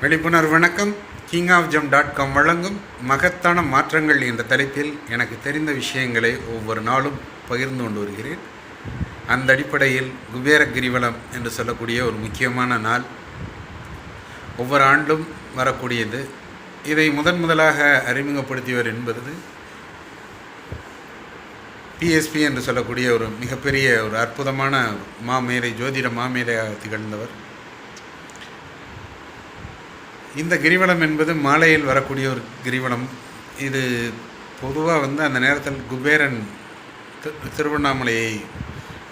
விழிப்புணர்வு வணக்கம். King of ஜம் டாட் காம் வழங்கும் மகத்தான மாற்றங்கள் என்ற தலைப்பில் எனக்கு தெரிந்த விஷயங்களை ஒவ்வொரு நாளும் பகிர்ந்து கொண்டு வருகிறேன். அந்த அடிப்படையில் குபேர கிரிவலம் என்று சொல்லக்கூடிய ஒரு முக்கியமான நாள் ஒவ்வொரு ஆண்டும் வரக்கூடியது. இதை முதன் முதலாக அறிமுகப்படுத்தியவர் என்பது பிஎஸ்பி என்று சொல்லக்கூடிய ஒரு மிகப்பெரிய ஒரு அற்புதமான மாமேதை ஜோதிட மாமேதையாக திகழ்ந்தவர் இந்த கிரிவலம் என்பது மாலையில் வரக்கூடிய ஒரு கிரிவலம். இது பொதுவாக வந்து அந்த நேரத்தில் குபேரன் திரு திருவண்ணாமலையை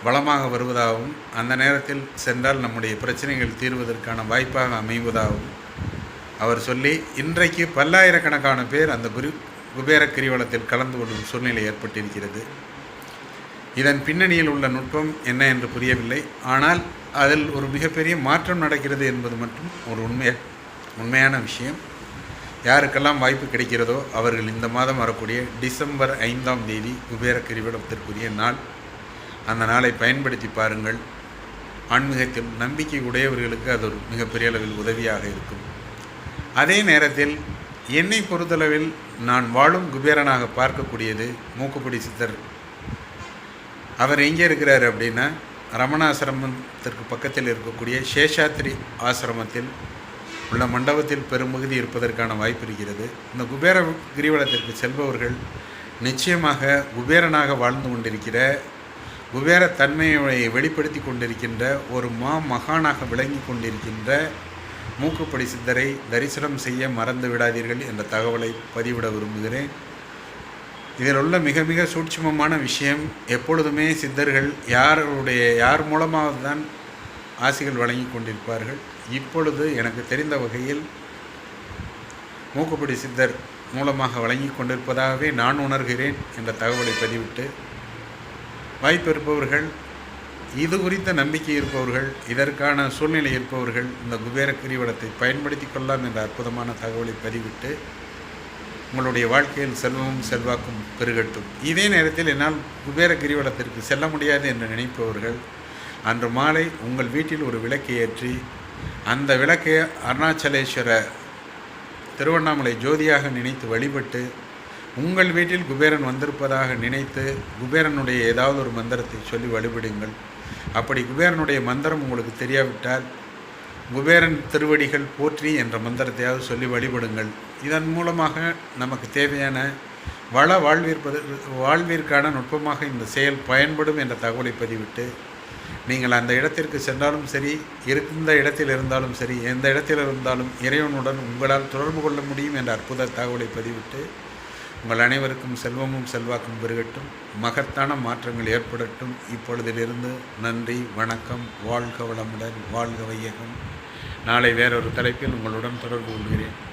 வளமாக வருவதாகவும் அந்த நேரத்தில் சென்றால் நம்முடைய பிரச்சனைகள் தீர்வதற்கான வாய்ப்பாக அமைவதாகவும் அவர் சொல்லி இன்றைக்கு பல்லாயிரக்கணக்கான பேர் அந்த குரு குபேர கிரிவலத்தில் கலந்து கொள்ளும் சூழ்நிலை ஏற்பட்டிருக்கிறது. இதன் பின்னணியில் உள்ள நுட்பம் என்ன என்று புரியவில்லை. ஆனால் அதில் ஒரு மிகப்பெரிய மாற்றம் நடக்கிறது என்பது மட்டும் ஒரு உண்மை. உண்மையான விஷயம். யாருக்கெல்லாம் வாய்ப்பு கிடைக்கிறதோ அவர்கள் இந்த மாதம் வரக்கூடிய டிசம்பர் ஐந்தாம் தேதி குபேர கிரிவலத்திற்குரிய நாள். அந்த நாளை பயன்படுத்தி பாருங்கள். ஆன்மீகத்தில் நம்பிக்கை உடையவர்களுக்கு அது ஒரு மிகப்பெரிய அளவில் உதவியாக இருக்கும். அதே நேரத்தில் என்னை பொறுத்தளவில் நான் வாழும் குபேரனாக பார்க்கக்கூடியது மூக்குப்பிடி சித்தர். அவர் எங்கே இருக்கிறார் அப்படின்னா ரமணாசிரமத்திற்கு பக்கத்தில் இருக்கக்கூடிய சேஷாத்ரி ஆசிரமத்தில் உள்ள மண்டபத்தில் பெரும்பகுதி இருப்பதற்கான வாய்ப்பு இருக்கிறது. இந்த குபேர கிரிவலத்திற்கு செல்பவர்கள் நிச்சயமாக குபேரனாக வாழ்ந்து கொண்டிருக்கிற குபேர தன்மையை வெளிப்படுத்தி கொண்டிருக்கின்ற ஒரு மா மகானாக விளங்கி கொண்டிருக்கின்ற மூக்குப்படி சித்தரை தரிசனம் செய்ய மறந்து விடாதீர்கள் என்ற தகவலை பதிவிட விரும்புகிறேன். இதில் உள்ள மிக மிக சூட்சமமான விஷயம் எப்பொழுதுமே சித்தர்கள் யாருடைய யார் மூலமாக தான் ஆசிகள் வழங்கி கொண்டிருப்பார்கள். இப்பொழுது எனக்கு தெரிந்த வகையில் மூக்குப்பிடி சித்தர் மூலமாக வழங்கி கொண்டிருப்பதாகவே நான் உணர்கிறேன் என்ற தகவலை பதிவிட்டு வாய்ப்பிருப்பவர்கள் இது குறித்த நம்பிக்கை இருப்பவர்கள் இதற்கான சூழ்நிலை இருப்பவர்கள் இந்த குபேர கிரிவலத்தை பயன்படுத்தி கொள்ளலாம் என்ற அற்புதமான தகவலை பதிவிட்டு உங்களுடைய வாழ்க்கையில் செல்வமும் செல்வாக்கும் பெருகட்டும். இதே நேரத்தில் என்னால் குபேர கிரிவலத்திற்கு செல்ல முடியாது என்று நினைப்பவர்கள் அன்று மாலை உங்கள் வீட்டில் ஒரு விளக்கை ஏற்றி அந்த விளக்கை அருணாச்சலேஸ்வர திருவண்ணாமலை ஜோதியாக நினைத்து வழிபட்டு உங்கள் வீட்டில் குபேரன் வந்திருப்பதாக நினைத்து குபேரனுடைய ஏதாவது ஒரு மந்திரத்தை சொல்லி வழிபடுங்கள். அப்படி குபேரனுடைய மந்திரம் உங்களுக்கு தெரியாவிட்டால் குபேரன் திருவடிகள் போற்றி என்ற மந்திரத்தையாவது சொல்லி வழிபடுங்கள். இதன் மூலமாக நமக்கு தேவையான வள வாழ்விற்பது வாழ்விற்கான நுட்பமாக இந்த செயல் பயன்படும் என்ற தகவலை பதிவிட்டு நீங்கள் அந்த இடத்திற்கு சென்றாலும் சரி இருந்த இடத்தில் இருந்தாலும் சரி எந்த இடத்தில் இருந்தாலும் இறைவனுடன் உங்களால் தொடர்பு கொள்ள முடியும் என்ற அற்புத தகவலை பதிவிட்டு உங்கள் அனைவருக்கும் செல்வமும் செல்வாக்கும் பெருகட்டும். மகத்தான மாற்றங்கள் ஏற்படட்டும். இப்பொழுதிலிருந்து நன்றி வணக்கம் வாழ்க வளமுடன் வாழ்க வையகம். நாளை வேறொரு தலைப்பில் உங்களுடன் தொடர்பு கொள்கிறேன்.